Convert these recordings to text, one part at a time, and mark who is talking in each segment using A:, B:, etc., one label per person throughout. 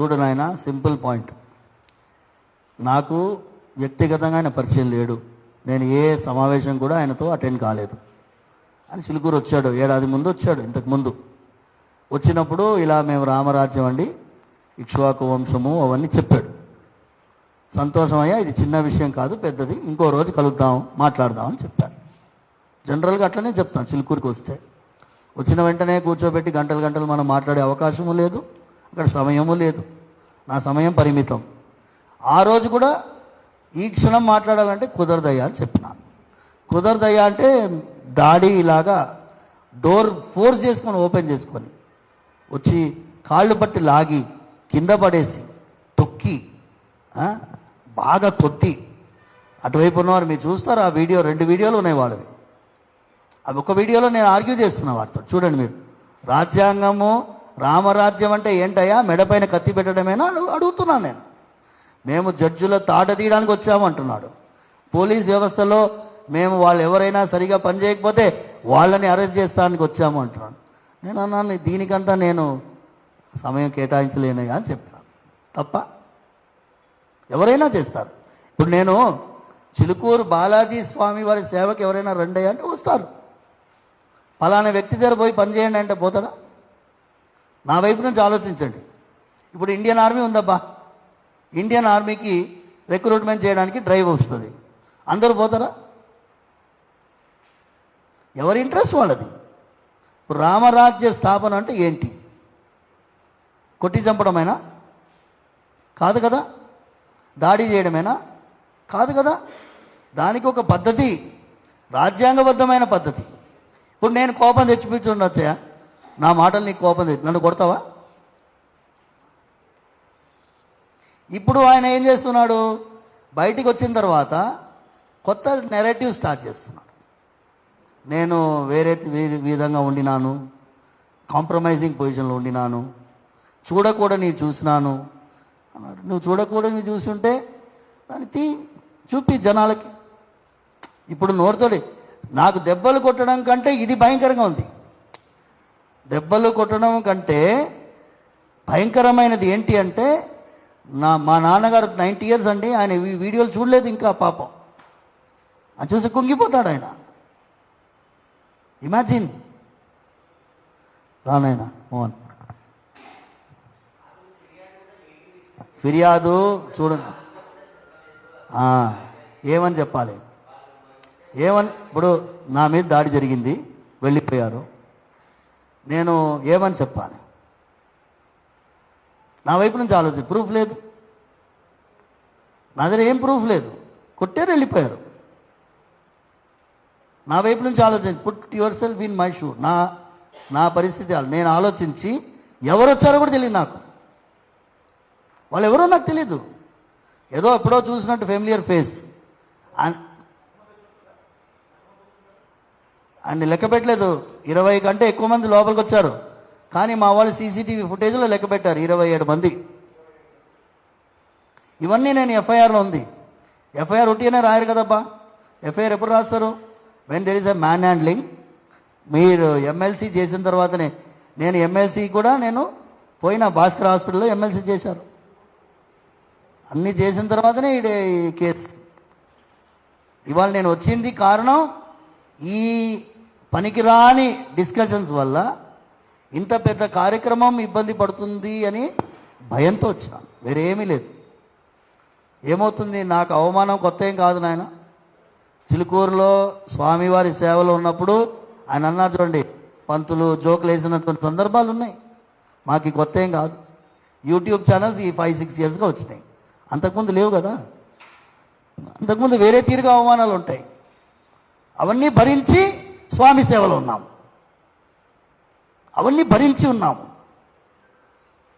A: చూడు నాయన simple point. నాకు వ్యక్తిగతంగా ఆయన పరిచయం లేడు. నేను ఏ సమావేశం కూడా ఆయనతో అటెండ్ కాలేదు. అని చిలుకూరు వచ్చాడు. ఏడాది ముందు వచ్చాడు ఇంతకు ముందు. వచ్చినప్పుడు ఇలా మేము రామరాజ్యం అండి ఇక్ష్వాకు వంశము అవన్నీ చెప్పాడు. సంతోషమయ్యా ఇది చిన్న విషయం కాదు పెద్దది. ఇంకో రోజు కలుద్దాం మాట్లాడదాం అని చెప్పాను జనరల్గా అట్లనే చెప్తాను చిలుకూరికి వస్తే. వచ్చిన వెంటనే కూర్చోబెట్టి గంటలు గంటలు మనం మాట్లాడే అవకాశము లేదు. అక్కడ సమయము లేదు. నా సమయం పరిమితం. ఆ రోజు కూడా ఈ క్షణం మాట్లాడాలంటే కుదరదయ్యా అని చెప్పినాను కుదరదయ్యా అంటే డాడీ ఇలాగా డోర్ ఫోర్స్ చేసుకొని ఓపెన్ చేసుకొని వచ్చి కాళ్ళు పట్టి లాగి కింద పడేసి తొక్కి బాగా కొట్టి అటువైపు ఉన్నవారు మీరు చూస్తారు? ఆ వీడియో రెండు వీడియోలు ఉన్నాయి వాళ్ళవి. అవి ఒక వీడియోలో నేను ఆర్గ్యూ చేస్తున్నా వాటితో. చూడండి మీరు. రాజ్యాంగము రామరాజ్యం అంటే ఏంటయ్యా? మెడపైన కత్తి పెట్టడమేనా? అడుగుతున్నాను నేను. మేము జడ్జుల తాట తీయడానికి వచ్చామంటున్నాడు పోలీస్ వ్యవస్థలో మేము వాళ్ళు ఎవరైనా సరిగా పనిచేయకపోతే వాళ్ళని అరెస్ట్ చేస్తానికి వచ్చాము అంటున్నాను నేను అన్నాను దీనికంతా నేను సమయం కేటాయించలేనయ్యా అని చెప్తాను తప్ప ఎవరైనా చేస్తారు. ఇప్పుడు నేను చిలుకూరు బాలాజీ స్వామి వారి సేవకు ఎవరైనా రండి అంటే వస్తారు. ఫలానా వ్యక్తి దగ్గర పోయి పని చేయండి అంటే పోతాడా? నా వైపు నుంచి ఆలోచించండి. ఇప్పుడు ఇండియన్ ఆర్మీ ఉందబ్బా. ఇండియన్ ఆర్మీకి రిక్రూట్మెంట్ చేయడానికి డ్రైవ్ వస్తుంది. అందరూ పోతారా? ఎవరి ఇంట్రెస్ట్ వాళ్ళది? ఇప్పుడు రామరాజ్య స్థాపన అంటే ఏంటి? కొట్టి చంపడమేనా? కాదు కదా. దాడి చేయడమేనా? కాదు కదా. దానికి ఒక పద్ధతి రాజ్యాంగబద్ధమైన పద్ధతి. ఇప్పుడు నేను కోపం తెచ్చిపించుండొచ్చా నా మాటలు నీకు కోపం తెచ్చి నన్ను కొడతావా? ఇప్పుడు ఆయన ఏం చేస్తున్నాడు? బయటికి వచ్చిన తర్వాత కొత్త నెరేటివ్ స్టార్ట్ చేస్తున్నాడు. నేను వేరే విధంగా ఉండినాను. కాంప్రమైజింగ్ పొజిషన్లో ఉండినాను. చూడకూడని చూసినాను. అన్నాడు. నువ్వు చూడకూడని చూసుంటే దాన్ని తీ చూపి జనాలకి. ఇప్పుడు నోరుతోడి నాకు దెబ్బలు కొట్టడం కంటే ఇది భయంకరంగా ఉంది. దెబ్బలు కొట్టడం కంటే భయంకరమైనది ఏంటి అంటే నా మా నాన్నగారు నైంటీ ఇయర్స్ అండి ఆయన ఈ వీడియోలు చూడలేదు ఇంకా పాపం. అని చూసి కుంగిపోతాడు ఆయన. ఇమాజిన్. రానాయన మోహన్ ఫిర్యాదు చూడండి. ఏమని చెప్పాలి? ఏమని ఇప్పుడు నా మీద దాడి జరిగింది వెళ్ళిపోయారు. నేను ఏమని చెప్పాలి? నా వైపు నుంచి ఆలోచన ప్రూఫ్ లేదు. నా దగ్గర ఏం ప్రూఫ్ లేదు. కొట్టారు వెళ్ళిపోయారు. నా వైపు నుంచి ఆలోచించి put yourself in my shoe నా నా పరిస్థితి నేను ఆలోచించి ఎవరు వచ్చారో కూడా తెలియదు నాకు. వాళ్ళు ఎవరో నాకు తెలియదు ఏదో ఎప్పుడో చూసినట్టు ఫెమిలియర్ ఫేస్ అండ్ లెక్క పెట్టలేదు. ఇరవై కంటే ఎక్కువ మంది లోపలికి వచ్చారు. కానీ మా వాళ్ళు సీసీటీవీ ఫుటేజ్లో లెక్క పెట్టారు ఇరవై ఏడు మంది. ఇవన్నీ నేను ఎఫ్ఐఆర్లో ఉంది. ఎఫ్ఐఆర్ ఉట్టిగానే రాయరు కదబ్బా. ఎఫ్ఐఆర్ ఎప్పుడు రాస్తారు? When there is a manhandling మీరు ఎమ్మెల్సీ చేసిన తర్వాతనే. నేను ఎమ్మెల్సీ కూడా నేను పోయిన భాస్కర్ హాస్పిటల్లో ఎమ్మెల్సీ చేశారు. అన్నీ చేసిన తర్వాతనే ఈ ఈ కేసు. ఇవాళ నేను వచ్చింది కారణం ఈ పనికిరాని డిస్కషన్స్ వల్ల ఇంత పెద్ద కార్యక్రమం ఇబ్బంది పడుతుంది అని భయంతో వచ్చాను. వేరేమీ లేదు. ఏమవుతుంది? నాకు అవమానం కొత్త ఏం కాదు నాయన. చిలుకూరులో స్వామివారి సేవలో ఉన్నప్పుడు ఆయన అన్నారు చూడండి పంతులు జోకులు వేసినటువంటి సందర్భాలు ఉన్నాయి. మాకు కొత్త ఏం కాదు. యూట్యూబ్ ఛానల్స్ ఈ ఫైవ్ సిక్స్ ఇయర్స్గా వచ్చినాయి. అంతకుముందు లేవు కదా. అంతకుముందు వేరే తీరుగా అవమానాలు ఉంటాయి. అవన్నీ భరించి స్వామి సేవలో ఉన్నాము. అవన్నీ భరించి ఉన్నాము.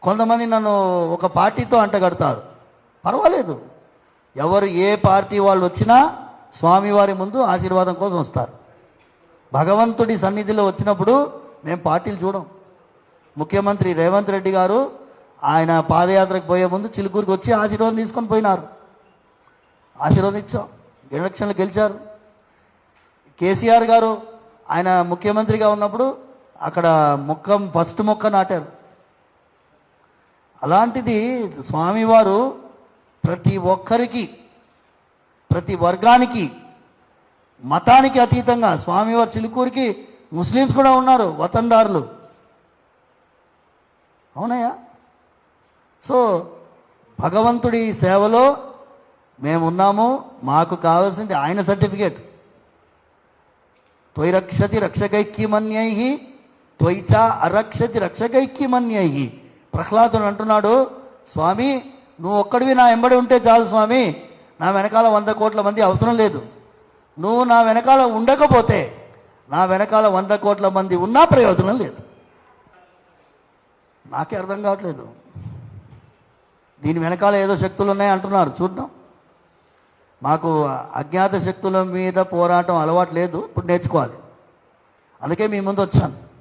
A: కొంతమంది నన్ను ఒక పార్టీతో అంటగడతారు. పర్వాలేదు. ఎవరు ఏ పార్టీ వాళ్ళు వచ్చినా స్వామివారి ముందు ఆశీర్వాదం కోసం వస్తారు. భగవంతుడి సన్నిధిలో వచ్చినప్పుడు మేము పార్టీలు చూడం. ముఖ్యమంత్రి రేవంత్ రెడ్డి గారు ఆయన పాదయాత్రకు పోయే ముందు చిలుకూరుకి వచ్చి ఆశీర్వాదం తీసుకొని పోయినారు. ఆశీర్వాదం ఇచ్చాం. ఎలక్షన్లు గెలిచారు. కేసీఆర్ గారు ఆయన ముఖ్యమంత్రిగా ఉన్నప్పుడు అక్కడ మొక్క ఫస్ట్ మొక్క నాటారు. అలాంటిది స్వామివారు ప్రతి ఒక్కరికి ప్రతి వర్గానికి మతానికి అతీతంగా స్వామివారి చిలుకూరికి ముస్లిమ్స్ కూడా ఉన్నారు వతందారులు. అవునయ్యా? సో భగవంతుడి సేవలో మేమున్నాము మాకు కావాల్సింది ఆయన సర్టిఫికేట్. త్వయి రక్షతి రక్షకైక్యమన్యై త్వయిచ అరక్షతి రక్షకైక్యమన్యై ప్రహ్లాదుడు అంటున్నాడు స్వామి నువ్వు ఒక్కడివి నా ఎంబడి ఉంటే చాలు స్వామి నా వెనకాల వంద కోట్ల మంది అవసరం లేదు. నువ్వు నా వెనకాల ఉండకపోతే నా వెనకాల వంద కోట్ల మంది ఉన్నా ప్రయోజనం లేదు. నాకే అర్థం కావట్లేదు. దీని వెనకాల ఏదో శక్తులు ఉన్నాయి అంటున్నారు చూద్దాం. మాకు అజ్ఞాత శక్తుల మీద పోరాటం అలవాటు లేదు. ఇప్పుడు నేర్చుకోవాలి. అందుకే మీ ముందు వచ్చాను.